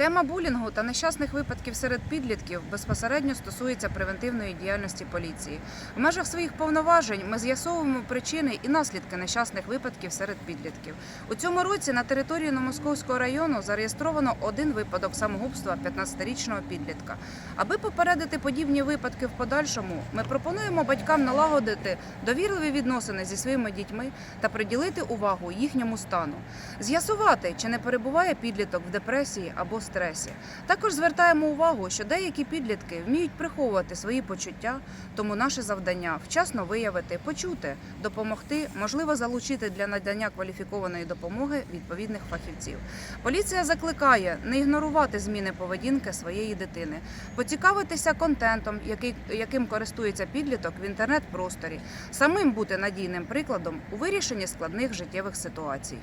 Тема булінгу та нещасних випадків серед підлітків безпосередньо стосується превентивної діяльності поліції. В межах своїх повноважень ми з'ясовуємо причини і наслідки нещасних випадків серед підлітків. У цьому році на території Новомосковського району зареєстровано один випадок самогубства 15-річного підлітка. Аби попередити подібні випадки в подальшому, ми пропонуємо батькам налагодити довірливі відносини зі своїми дітьми та приділити увагу їхньому стану, з'ясувати, чи не перебуває підліток в депресії або стресі. Також звертаємо увагу, що деякі підлітки вміють приховувати свої почуття, тому наше завдання вчасно виявити, почути, допомогти, можливо, залучити для надання кваліфікованої допомоги відповідних фахівців. Поліція закликає не ігнорувати зміни поведінки своєї дитини, поцікавитися контентом, який, яким користується підліток в інтернет-просторі, самим бути надійним прикладом у вирішенні складних життєвих ситуацій.